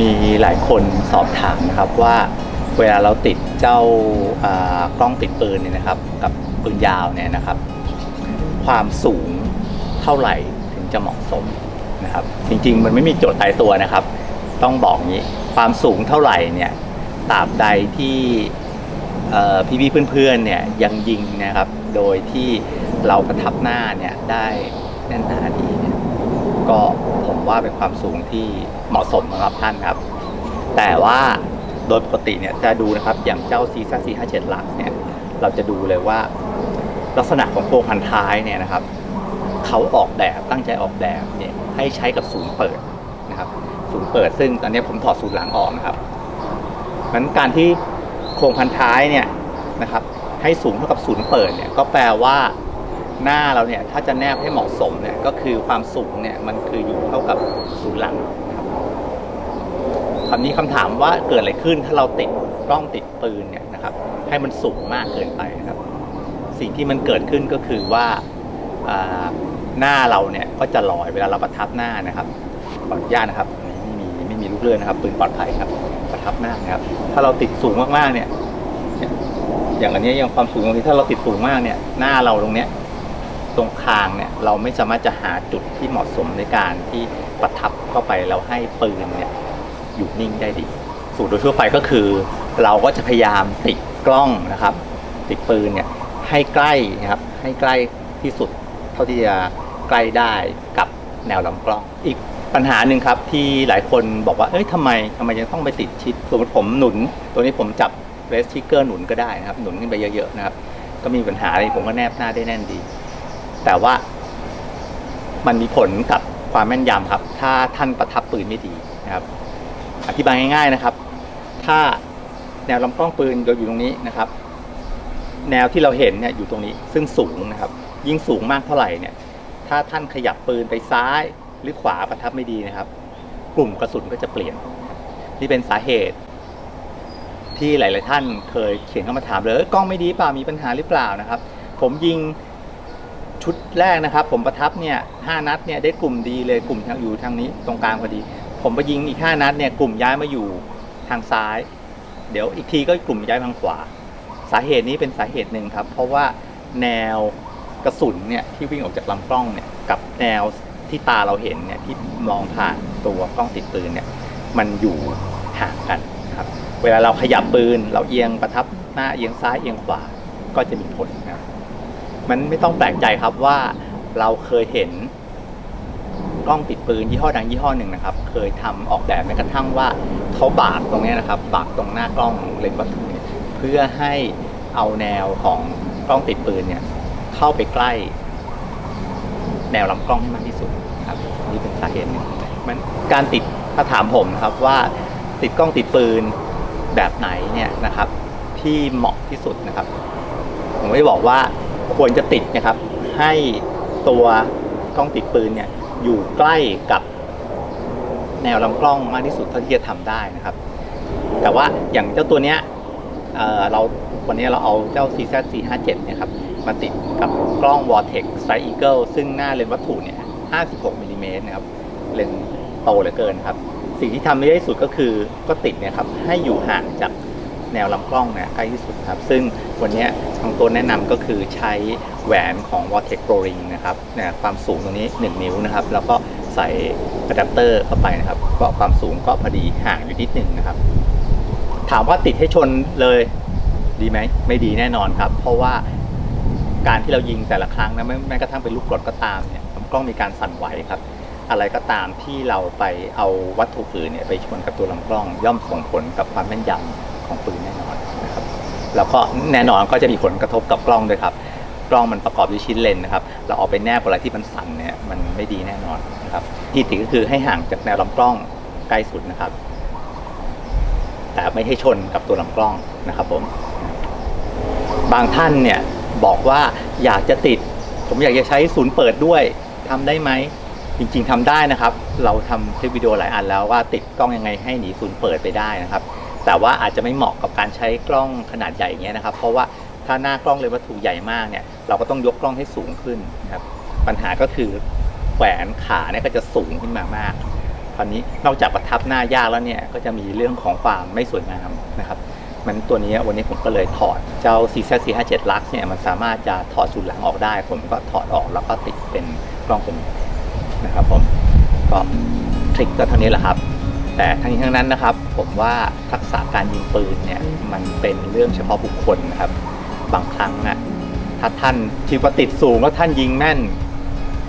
มีหลายคนสอบถามนะครับว่าเวลาเราติดเจ้ากล้องติดปืนเนี่ยนะครับ กับปืนยาวเนี่ยนะครับ ความสูงเท่าไหร่ถึงจะเหมาะสม นะครับ จริง ๆ มันไม่มีโจทย์ตายตัวนะครับ ต้องบอกงี้ความสูงเท่าไหร่เนี่ยตราบใดที่เอ่พี่ๆเพื่อนๆเนี่ยยังยิงนะครับ โดยที่เราประทับหน้าเนี่ยได้แน่นหนาดีเนี่ยก็ผมว่าเป็นความสูงที่เหมาะสมสำหรับท่านครับ แต่ว่าโดยปกติเนี่ยจะดูนะครับอย่างเจ้า c ีซ่าซีห้าเจ็ดหลักเนี่ยเราจะดูเลยว่าลักษณะของโครงพันท้ายเนี่ยนะครับเขาออกแบบตั้งใจออกแบบเนี่ย ให้ใช้กับศูนย์เปิดนะครับ ศูนย์เปิดซึ่งตอนนี้ผมถอดศูนย์หลังออกนะครับนั้นการที่โครงพันท้ายเนี่ยนะครับ ให้สูงเท่ากับศูนย์เปิดเนี่ยก็แปลว่าหน้าเราเนี่ยถ้าจะแนบให้เหมาะสมเนี่ยก็คือความสูงเนี่ยมันคืออยู่เท่ากับศูนย์หลังครับคำนี้คำถามว่าเกิดอะไรขึ้นถ้าเราติดกล้องติดปืนเนี่ยนะครับ ให้มันสูงมากเกินไปนะครับ สิ่งที่มันเกิดขึ้นก็คือว่า หน้าเราเนี่ยก็จะลอยเวลาเราประทับหน้านะครับขออนุญาตนะครับไม่มีไม่มีลูกเลื่อนะครับปืนปลอดภัยครับ ประทับหน้านะครับ ถ้าเราติดสูงมากๆเนี่ยอย่างอันนี้ยอย่างความสูงตรงนี้ถ้าเราติดสูงมากเนี่ยหน้าเราตรงเนี้ยตรงคางเนี่ยเราไม่สามารถจะหาจุดที่เหมาะสมในการที่ประทับเข้าไปแล้วให้ปืนเนี่ยอยู่นิ่งได้ดี สูตรโดยทั่วไปก็คือ เราก็จะพยายามติดกล้องนะครับ ติดปืนเนี่ยให้ใกล้นะครับให้ใกล้ที่สุดเท่าที่จะ ใกล้ได้กับแนวลำกล้อง อีกปัญหาหนึ่งครับที่หลายคนบอกว่าเอ้ยทำไมทำไมยังต้องไปติดชิดสมมติผมหนุน ตัวนี้ผมจับเรสทิกเกอร์หนุนก็ได้นะครับหนุนขึ้นไปเยอะๆนะครับ ก็มีปัญหาอะไรผมก็แนบหน้าได้แน่นดี แต่ว่ามันมีผลกับความแม่นยำครับ ถ้าท่านประทับปืนไม่ดีนะครับ อธิบายง่ายๆนะครับ ถ้าแนวลำกล้องปืนเราอยู่ตรงนี้นะครับ แนวที่เราเห็นเนี่ยอยู่ตรงนี้ซึ่งสูงนะครับ ยิ่งสูงมากเท่าไหร่เนี่ย ถ้าท่านขยับปืนไปซ้ายหรือขวาประทับไม่ดีนะครับ กลุ่มกระสุนก็จะเปลี่ยน นี่เป็นสาเหตุ ที่หลาย ๆ ท่านเคยเขียนเข้ามาถามเลยเอ้ยกล้องไม่ดีเปล่ามีปัญหาหรือเปล่านะครับ ผมยิงชุดแรกนะครับ ผมประทับเนี่ยห้านัดเนี่ยได้กลุ่มดีเลยกลุ่มทางอยู่ทางนี้ตรงกลางพอดี ผมไปยิงอีกห้านัดเนี่ยกลุ่มย้ายมาอยู่ทางซ้าย เดี๋ยวอีกทีก็กลุ่มย้ายทางขวา สาเหตุนี้เป็นสาเหตุหนึ่งครับ เพราะว่าแนว กระสุนเนี่ยที่วิ่งออกจากลำกล้องเนี่ยกับแนวที่ตาเราเห็นเนี่ยที่มองผ่านตัวกล้องติดปืนเนี่ยมันอยู่ห่างกันนะครับเวลาเราขยับปืนเราเอียงประทับหน้าเอียงซ้ายเอียงขวาก็จะมีผลนะครับมันไม่ต้องแปลกใจครับว่าเราเคยเห็นกล้องติดปืนยี่ห้อดังยี่ห้อหนึ่งนะครับ เคยทำออกแบบแม้กระทั่งว่าเขาบากตรงนี้นะครับบากตรงหน้ากล้องเลนส์วัตถุเพื่อให้เอาแนวของกล้องติดปืนเนี่ย เข้าไปใกล้ แนวลำกล้องให้มากที่สุดครับนี่เป็นสาเหตุหนึ่งมันการติดถ้าถามผมนะครับว่าติดกล้องติดปืนแบบไหนเนี่ยนะครับ ที่เหมาะที่สุดนะครับ ผมไม่บอกว่าควรจะติดนะครับ ให้ตัวกล้องติดปืนเนี่ยอยู่ใกล้กับแนวลำกล้องมากที่สุดเท่าที่จะทำได้นะครับ แต่ว่าอย่างเจ้าตัวเนี้ยเเราวันนี้เราเอาเจ้า CZ 457 เนี่ยครับ มาติดกับกล้อง Vortex Strike Eagle ซึ่งหน้าเลนส์วัตถุเนี่ย 56มิลลิเมตรนะครับ เลนส์โตเหลือเกินครับ สิ่งที่ทำได้ที่สุดก็คือก็ติดเนี่ยครับให้อยู่ห่างจากแนวลำกล้องเนี่ยใกล้ที่สุดครับ ซึ่งวันนี้ทางตัวแนะนำก็คือใช้แหวนของ Vortex Pro Ring นะครับเนี่ยความสูงตรงนี้ 1 นิ้วนะครับ แล้วก็ใส่อะแดปเตอร์เข้าไปนะครับ ก็ความสูงก็พอดีห่างอยู่นิดหนึ่งนะครับ ถามว่าติดให้ชนเลยดีไหมไม่ดีแน่นอนครับ เพราะว่า การที่เรายิงแต่ละครั้งนะแม้แม้กระทั่งเป็นลูกกรดก็ตามเนี่ยลำกล้องมีการสั่นไหวครับ อะไรก็ตามที่เราไปเอาวัตถุอื่นเนี่ยไปชนกับตัวลำกล้อง ย่อมส่งผลกับความแม่นยำของปืนแน่นอนนะครับแล้วก็แน่นอนก็จะมีผลกระทบกับกล้องด้วยครับกล้องมันประกอบด้วยชิ้นเลนนะครับ เราเอาไปแนบอะไรที่มันสั่นเนี่ยมันไม่ดีแน่นอนนะครับ ที่ติก็คือให้ห่างจากแนวลำกล้องใกล้สุดนะครับ แต่ไม่ให้ชนกับตัวลำกล้องนะครับผม บางท่านเนี่ย บอกว่าอยากจะติด ผมอยากจะใช้ศูนย์เปิดด้วยทำได้ไหม จริงๆทำได้นะครับ เราทำคลิปวิดีโอหลายอันแล้วว่าติดกล้องยังไงให้หนีศูนย์เปิดไปได้นะครับ แต่ว่าอาจจะไม่เหมาะกับการใช้กล้องขนาดใหญ่อย่างเงี้ยนะครับ เพราะว่าถ้าหน้ากล้องเลยวัตถุใหญ่มากเนี่ยเราก็ต้องยกกล้องให้สูงขึ้นนะครับปัญหาก็คือแขวนขาเนี่ยก็จะสูงขึ้นมามากคราวนี้นอกจากประทับหน้ายากแล้วเนี่ยก็จะมีเรื่องของความไม่สวยงามนะครับ มันตัวนี้วันนี้ผมก็เลยถอดเจ้า c z 4 5 7 Lux เนี่ยมันสามารถจะถอดศูนย์หลังออกได้ ผมก็ถอดออกแล้วก็ติดเป็นกล้องตัวนี้นะครับผมก็ทริคก็เท่านี้แหละครับ แต่ทั้งนี้ทั้งนั้นนะครับ ผมว่าทักษะการยิงปืนเนี่ยมันเป็นเรื่องเฉพาะบุคคลนะครับ บางครั้งอะถ้าท่านคิดว่าติดสูงแล้วท่านยิงแม่น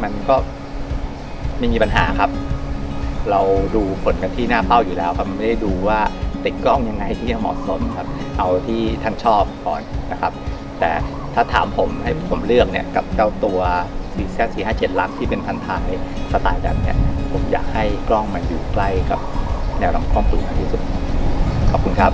มันก็ไม่มีปัญหาครับ เราดูผลกันที่หน้าเป้าอยู่แล้วครับไม่ได้ดูว่า ติดกล้องยังไงที่จะเหมาะสมครับ เอาที่ท่านชอบก่อนนะครับ แต่ถ้าถามผมให้ผมเลือกเนี่ยกับเจ้าตัว d z 4 5 7ลักที่เป็นพันธายสไตล์แบบเนี่ยผมอยากให้กล้องมันอยู่ใกล้กับแนวลำกล้องปืนมากที่สุด ขอบคุณครับ